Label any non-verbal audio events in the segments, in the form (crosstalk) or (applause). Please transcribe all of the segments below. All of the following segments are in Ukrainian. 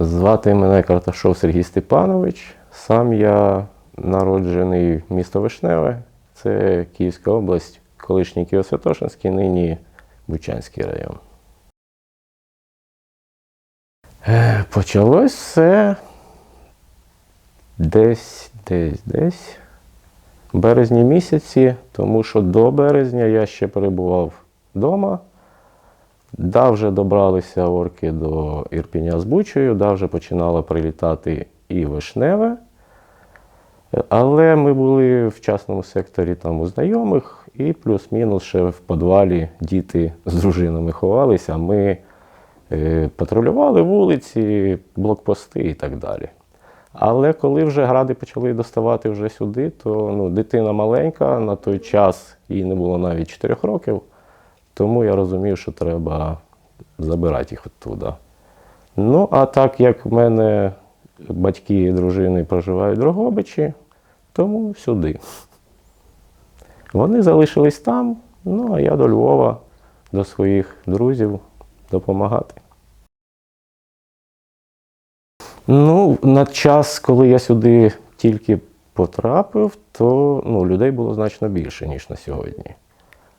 Звати мене Карташов Сергій Степанович. Сам я народжений місто Вишневе, це Київська область, колишній Києво-Святошинський, нині Бучанський район. Е, Почалось все десь, десь, десь в березні місяці, тому що до березня я ще перебував вдома. Да, вже добралися орки до Ірпіня з Бучею, да, вже починало прилітати і вишневе. Але ми були в частному секторі там у знайомих, і плюс-мінус ще в підвалі діти з дружинами ховалися. Ми е, патрулювали вулиці, блокпости і так далі. Але коли вже гради почали доставати вже сюди, то ну, дитина маленька, на той час їй не було навіть 4 років. Тому я розумів, що треба забирати їх оттуда. Ну, а так як в мене батьки і дружини проживають в Дрогобичі, тому сюди. Вони залишились там, ну а я до Львова, до своїх друзів допомагати. Ну, на час, коли я сюди тільки потрапив, то ну, людей було значно більше, ніж на сьогодні.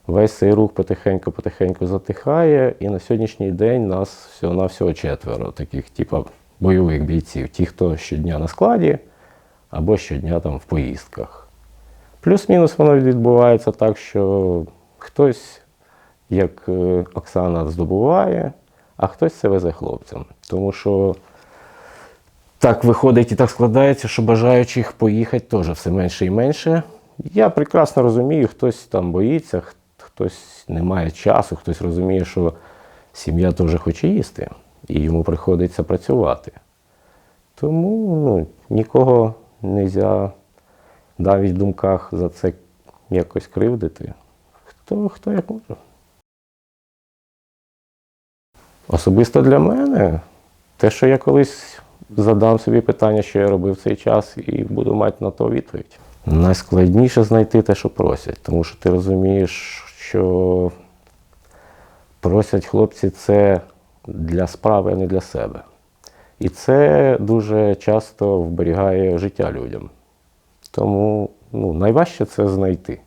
Весь цей рух потихеньку-потихеньку затихає, і на сьогоднішній день нас всього-навсього четверо, таких типу бойових бійців. Ті, хто щодня на складі або щодня там в поїздках. Плюс-мінус воно відбувається так, що хтось, як е, Оксана, здобуває, а хтось це везе хлопцям. Тому що так виходить і так складається, що бажаючих поїхати теж все менше і менше. Я прекрасно розумію, хтось там боїться, хтось не має часу, хтось розуміє, що сім'я теж хоче їсти, і йому приходиться працювати. Тому ну, нікого не можна навіть в думках за це якось кривдити. Хто, хто як може. Особисто для мене, те, що я колись задам собі питання, що я робив в цей час, і буду мати на то відповідь. Найскладніше знайти те, що просять, тому що ти розумієш, що просять хлопці це для справи, а не для себе. І це дуже часто вберігає життя людям. Тому ну, найважче це знайти.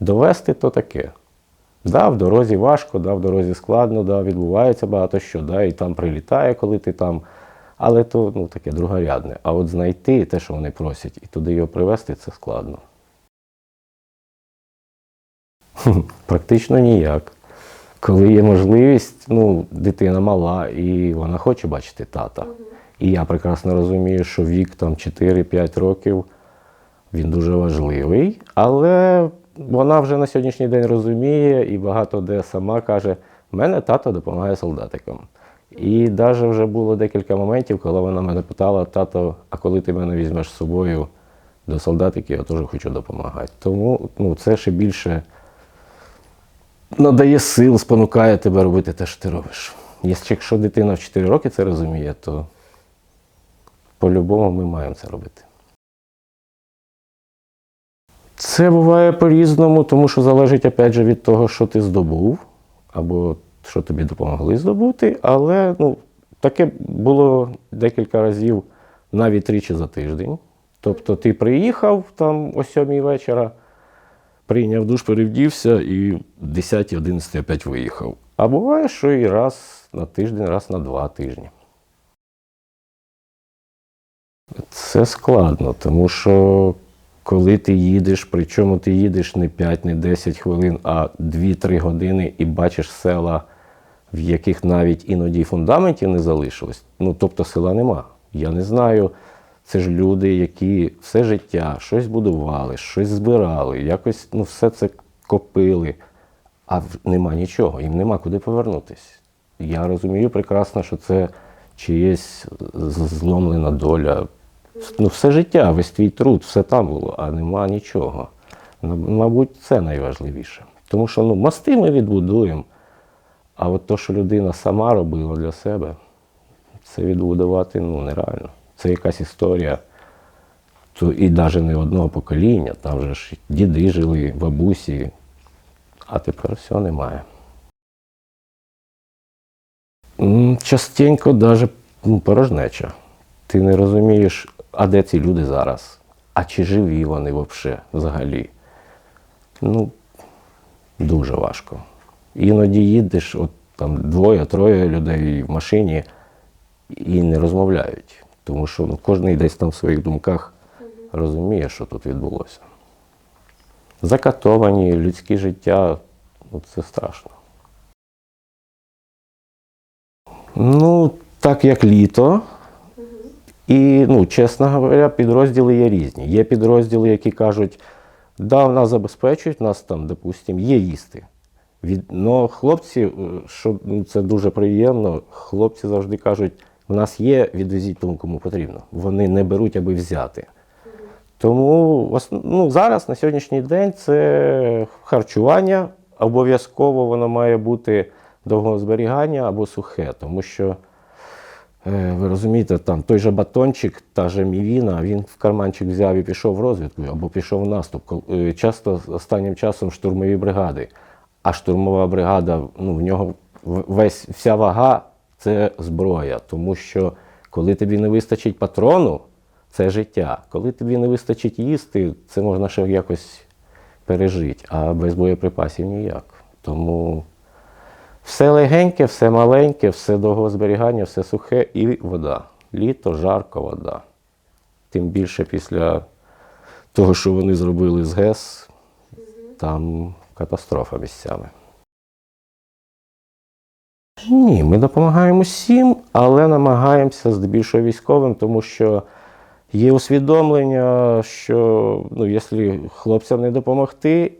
Довести то таке. Да, в дорозі важко, да, в дорозі складно, да, відбувається багато що, да, і там прилітає, коли ти там. Але то ну, таке другорядне. А от знайти те, що вони просять, і туди його привезти, це складно. (laughs) Практично ніяк. Коли є можливість, ну, дитина мала і вона хоче бачити тата. І я прекрасно розумію, що вік там 4-5 років він дуже важливий, але вона вже на сьогоднішній день розуміє і багато де сама каже: мене тато допомагає солдатикам. І навіть вже було декілька моментів, коли вона мене питала, тато, а коли ти мене візьмеш з собою до солдатиків, я теж хочу допомагати. Тому ну, це ще більше надає сил, спонукає тебе робити те, що ти робиш. Якщо дитина в 4 роки це розуміє, то по-любому ми маємо це робити. Це буває по-різному, тому що залежить опять же, від того, що ти здобув, або що тобі допомогли здобути. Але ну, таке було декілька разів навіть тричі за тиждень. Тобто ти приїхав там о 7 вечора, прийняв душ, перевдівся і в 10-11 опять виїхав. А буває, що і раз на тиждень, раз на два тижні. Це складно, тому що коли ти їдеш, причому ти їдеш не 5, не 10 хвилин, а 2-3 години і бачиш села, в яких навіть іноді фундаментів не залишилось. Ну, тобто села нема. Я не знаю. Це ж люди, які все життя щось будували, щось збирали, якось ну, все це копили, а нема нічого, їм нема куди повернутися. Я розумію прекрасно, що це чиєсь зломлена доля. Ну, все життя, весь твій труд, все там було, а нема нічого. Ну, Мабуть, це найважливіше. Тому що ну, мости ми відбудуємо, а от то, що людина сама робила для себе, це відбудувати ну, нереально. Це якась історія. То і навіть не одного покоління, там же ж діди жили, бабусі, а тепер все немає. Частенько навіть ну, порожнеча. Ти не розумієш, а де ці люди зараз? А чи живі вони взагалі? Ну, дуже важко. Іноді їдеш, от там двоє-троє людей в машині і не розмовляють. Тому що ну, кожен десь там в своїх думках розуміє, що тут відбулося. Закатовані людське життя, ну, це страшно. Ну, так як літо. І, ну, чесно говоря, підрозділи є різні. Є підрозділи, які кажуть, да, в нас забезпечують, в нас там, допустимо, є їсти. Від... Но хлопці, е, що ну, це дуже приємно, хлопці завжди кажуть, в нас є, відвезіть тому, кому потрібно. Вони не беруть, аби взяти. Тому ну, зараз на сьогоднішній день це харчування. Обов'язково воно має бути довгого зберігання або сухе, тому що Е, Ви розумієте, там той же батончик, та же мівіна, він в карманчик взяв і пішов в розвідку або пішов в наступ. Е, Часто останнім часом штурмові бригади. А штурмова бригада, ну, в нього весь, вся вага це зброя. Тому що коли тобі не вистачить патрону, це життя. Коли тобі не вистачить їсти, це можна ще якось пережити, а без боєприпасів ніяк. Тому все легеньке, все маленьке, все довго зберігання, все сухе і вода. Літо, жарко, вода. Тим більше після того, що вони зробили з ГЕС, там катастрофа місцями. Ні, ми допомагаємо всім, але намагаємося здебільшого військовим, тому що є усвідомлення, що ну, якщо хлопцям не допомогти,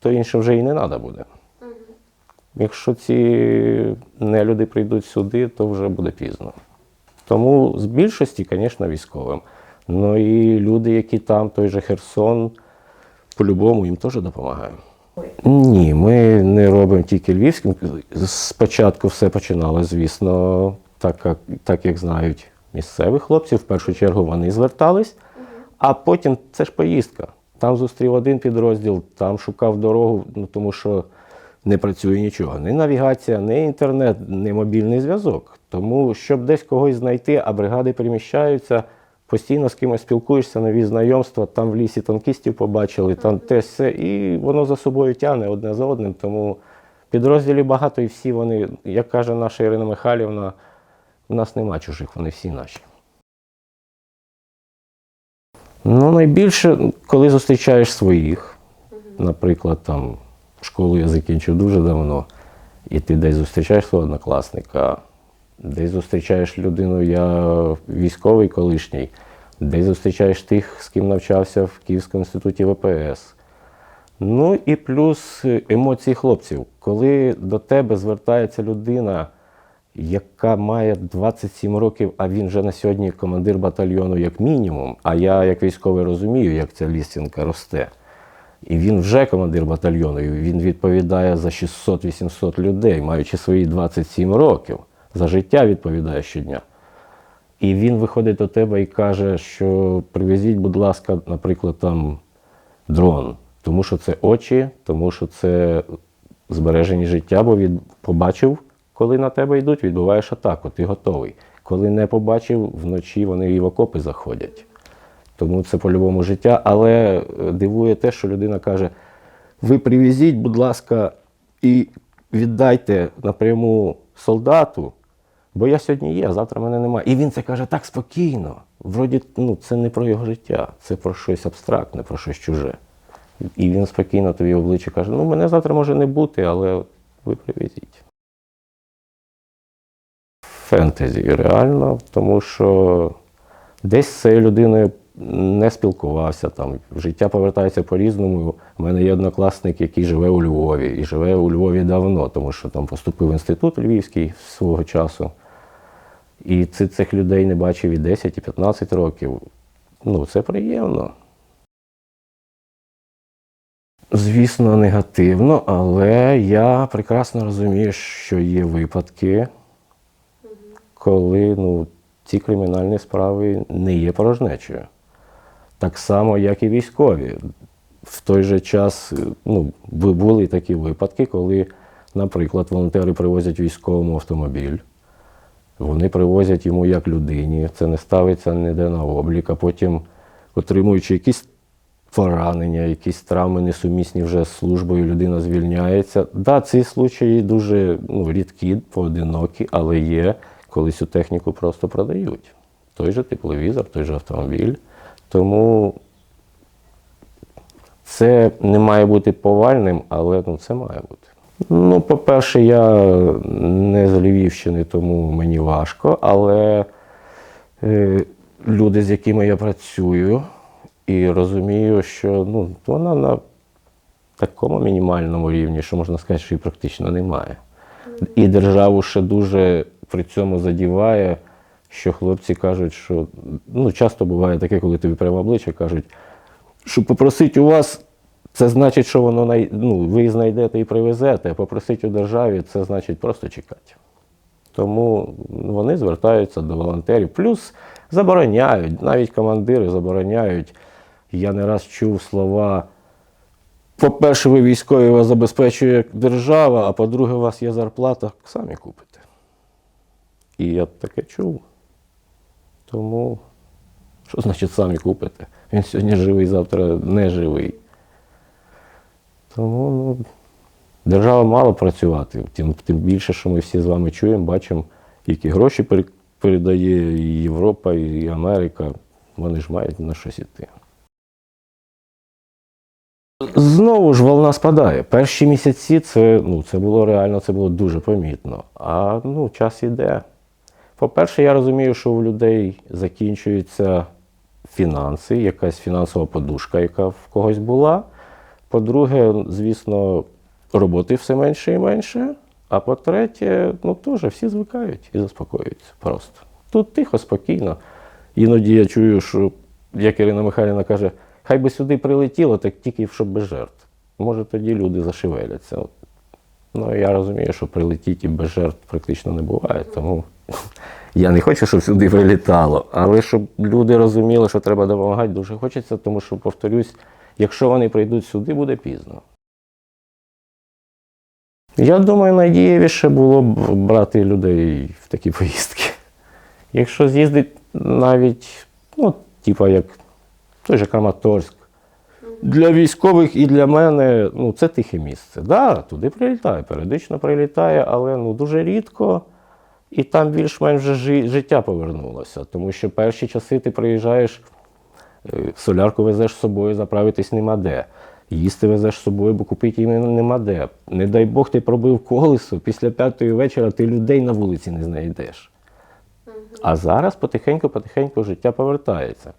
то іншим вже і не треба буде. Якщо ці нелюди прийдуть сюди, то вже буде пізно. Тому з більшості, звісно, військовим. Ну і люди, які там, той же Херсон, по-любому їм теж допомагаємо. Ні, ми не робимо тільки львівським. Спочатку все починалося, звісно, так, як- так як знають місцеві хлопці. В першу чергу вони звертались, а потім це ж поїздка. Там зустрів один підрозділ, там шукав дорогу, ну тому що не працює нічого. Ні навігація, ні інтернет, ні мобільний зв'язок. Тому, щоб десь когось знайти, а бригади переміщаються, постійно з кимось спілкуєшся, нові знайомства, там в лісі танкістів побачили, там те все, і воно за собою тягне одне за одним. Тому підрозділів багато і всі вони, як каже наша Ірина Михайлівна, у нас нема чужих, вони всі наші. Ну, найбільше, коли зустрічаєш своїх, наприклад, там школу я закінчив дуже давно, і ти десь зустрічаєш свого однокласника, десь зустрічаєш людину, я військовий колишній, десь зустрічаєш тих, з ким навчався в Київському інституті ВПС. Ну і плюс е, емоції хлопців. Коли до тебе звертається людина, яка має 27 років, а він вже на сьогодні командир батальйону як мінімум, а я як військовий розумію, як ця лістінка росте. І він вже командир батальйону, і він відповідає за 600-800 людей, маючи свої 27 років. За життя відповідає щодня. І він виходить до тебе і каже, що привезіть, будь ласка, наприклад, там дрон. Тому що це очі, тому що це збереження життя, бо він побачив, коли на тебе йдуть, відбуваєш атаку, ти готовий. Коли не побачив, вночі вони і в окопи заходять. Тому це по-любому життя. Але е, дивує те, що людина каже: ви привезіть, будь ласка, і віддайте напряму солдату, бо я сьогодні є, а завтра мене немає. І він це каже так спокійно. Вроді, ну, це не про його життя, це про щось абстрактне, про щось чуже. І він спокійно тобі в обличчя каже: ну, мене завтра може не бути, але ви привезіть. Фентезі реально, тому що десь з цією людиною не спілкувався там. Життя повертається по-різному. У мене є однокласник, який живе у Львові, і живе у Львові давно, тому що там поступив інститут львівський свого часу. І ци- цих людей не бачив і 10, і 15 років. Ну, це приємно. Звісно, негативно, але я прекрасно розумію, що є випадки, коли ну, ці кримінальні справи не є порожнечою. Так само, як і військові. В той же час ну, були такі випадки, коли, наприклад, волонтери привозять військовому автомобіль. Вони привозять йому як людині, це не ставиться ніде на облік, а потім, отримуючи якісь поранення, якісь травми несумісні вже з службою, людина звільняється. Да, ці случаї дуже ну, рідкі, поодинокі, але є, коли цю техніку просто продають. Той же тепловізор, той же автомобіль. Тому це не має бути повальним, але ну, це має бути. Ну, по-перше, я не з Львівщини, тому мені важко, але е, люди, з якими я працюю, і розумію, що ну, вона на такому мінімальному рівні, що можна сказати, що її практично немає. І державу ще дуже при цьому задіває, що хлопці кажуть, що ну, часто буває таке, коли тобі прямо обличчя кажуть, що попросить у вас, це значить, що воно най... ну, ви знайдете і привезете, а попросить у державі, це значить просто чекати. Тому вони звертаються до волонтерів. Плюс забороняють, навіть командири забороняють. Я не раз чув слова. По-перше, ви військові вас забезпечує держава, а по-друге, у вас є зарплата, самі купите. І я таке чув. Тому, що значить самі купите? Він сьогодні живий, завтра не живий. Тому ну, держава мала працювати. Тим, тим більше, що ми всі з вами чуємо, бачимо, які гроші передає і Європа, і Америка. Вони ж мають на щось іти. Знову ж волна спадає. Перші місяці це, ну, це було реально, це було дуже помітно. А ну, час іде. По-перше, я розумію, що у людей закінчуються фінанси, якась фінансова подушка, яка в когось була. По-друге, звісно, роботи все менше і менше. А по-третє, ну теж всі звикають і заспокоюються просто. Тут тихо, спокійно. Іноді я чую, що як Ірина Михайлівна каже, хай би сюди прилетіло, так тільки щоб без жертв. Може, тоді люди зашевеляться. Ну, я розумію, що прилетіть і без жертв практично не буває, тому я не хочу, щоб сюди прилітало. Але щоб люди розуміли, що треба допомагати, дуже хочеться, тому що, повторюсь, якщо вони прийдуть сюди, буде пізно. Я думаю, найдієвіше було б брати людей в такі поїздки. Якщо з'їздить навіть, ну, типа як той же Краматорськ, для військових і для мене ну, це тихе місце. Да, туди прилітає, періодично прилітає, але ну, дуже рідко. І там більш-менш життя повернулося. Тому що перші часи ти приїжджаєш, солярку везеш з собою, заправитись нема де. Їсти везеш з собою, бо купити їм нема де. Не дай Бог, ти пробив колесо, після п'ятої вечора ти людей на вулиці не знайдеш. А зараз потихеньку-потихеньку життя повертається.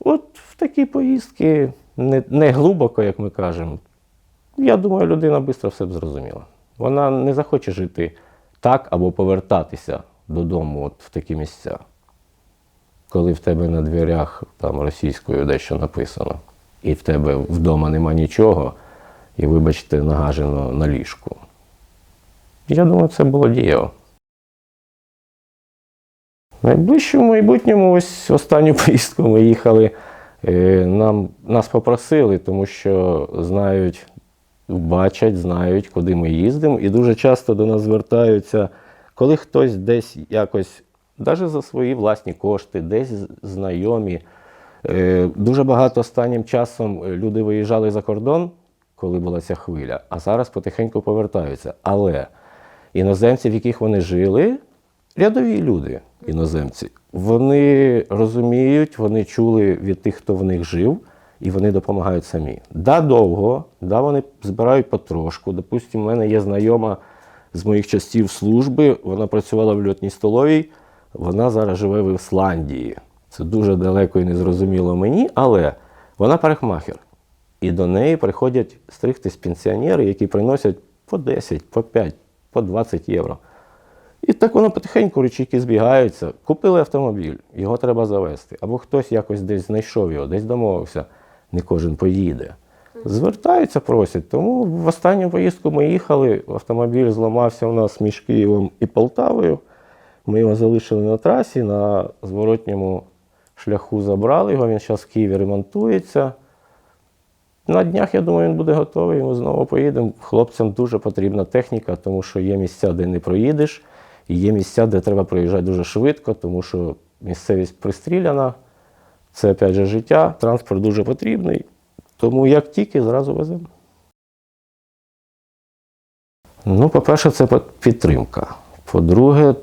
От в такі поїздки, не, не глибоко, як ми кажемо, я думаю, людина швидко все б зрозуміла. Вона не захоче жити так або повертатися додому от в такі місця, коли в тебе на дверях там російською дещо написано, і в тебе вдома нема нічого, і, вибачте, нагажено на ліжку. Я думаю, це було дієво. В найближчому майбутньому, ось останню (laughs) поїздку ми їхали. е, Нам, нас попросили, тому що знають, бачать, знають, куди ми їздимо. І дуже часто до нас звертаються, коли хтось десь якось, навіть за свої власні кошти, десь знайомі. Е, Дуже багато останнім часом е, люди виїжджали за кордон, коли була ця хвиля, а зараз потихеньку повертаються. Але іноземці, в яких вони жили, рядові люди, іноземці, вони розуміють, вони чули від тих, хто в них жив, і вони допомагають самі. Да, довго, да, вони збирають потрошку. Допустимо, в мене є знайома з моїх часів служби, вона працювала в льотній столовій, вона зараз живе в Ісландії. Це дуже далеко і незрозуміло мені, але вона парикмахер. І до неї приходять стригтись пенсіонери, які приносять по 10, по 5, по 20 євро. І так воно потихеньку речійки збігаються. Купили автомобіль, його треба завести. Або хтось якось десь знайшов його, десь домовився, не кожен поїде. Звертаються, просять. Тому в останню поїздку ми їхали, автомобіль зламався у нас між Києвом і Полтавою. Ми його залишили на трасі, на зворотньому шляху забрали його, він зараз в Києві ремонтується. На днях, я думаю, він буде готовий, ми знову поїдемо. Хлопцям дуже потрібна техніка, тому що є місця, де не проїдеш. і Є місця, де треба проїжджати дуже швидко, тому що місцевість пристріляна. Це опять же життя, транспорт дуже потрібний. Тому як тільки зразу веземо. Ну, по-перше, це підтримка. По-друге,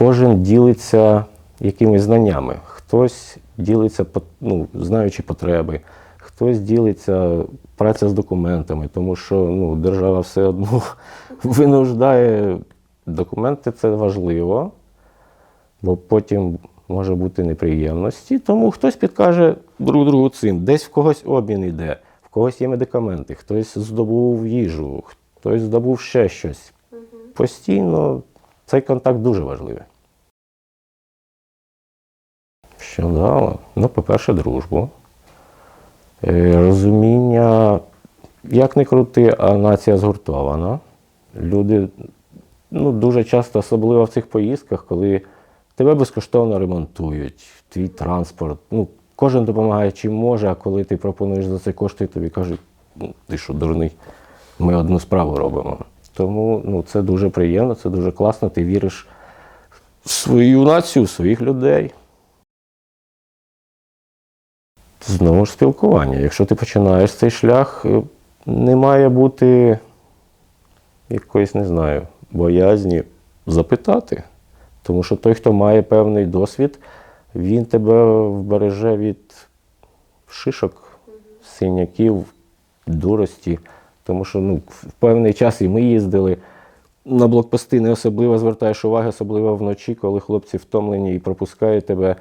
кожен ділиться якимись знаннями. Хтось ділиться, ну, знаючи потреби, хтось ділиться праця з документами, тому що ну, держава все одно (laughs) винуждає. Документи це важливо, бо потім може бути неприємності. Тому хтось підкаже друг другу цим. Десь в когось обмін йде, в когось є медикаменти, хтось здобув їжу, хтось здобув ще щось. Постійно цей контакт дуже важливий. Що дало? Ну, по-перше, дружбу. Е, Розуміння, як не крути, а нація згуртована. Люди ну, дуже часто, особливо в цих поїздках, коли тебе безкоштовно ремонтують, твій транспорт. Ну, кожен допомагає чим може, а коли ти пропонуєш за це кошти, тобі кажуть, «Ну, ти що, дурний, ми одну справу робимо. Тому ну, це дуже приємно, це дуже класно, ти віриш в свою націю, в своїх людей. Знову ж спілкування. Якщо ти починаєш цей шлях, е, не має бути якоїсь, не знаю, боязні запитати. Тому що той, хто має певний досвід, він тебе вбереже від шишок, синяків, дурості. Тому що ну, в певний час і ми їздили на блокпости, не особливо звертаєш уваги, особливо вночі, коли хлопці втомлені і пропускають тебе.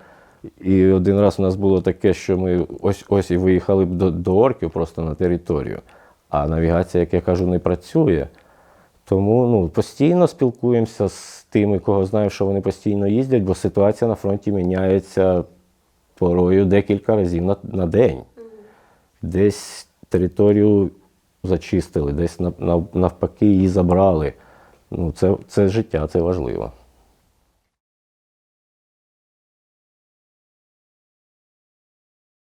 І один раз у нас було таке, що ми ось ось і виїхали б до, до орків просто на територію. А навігація, як я кажу, не працює. Тому ну, постійно спілкуємося з тими, кого знаю, що вони постійно їздять, бо ситуація на фронті міняється порою декілька разів на, на день. Десь територію зачистили, десь нав- нав- навпаки її забрали. Ну, це, це життя, це важливо.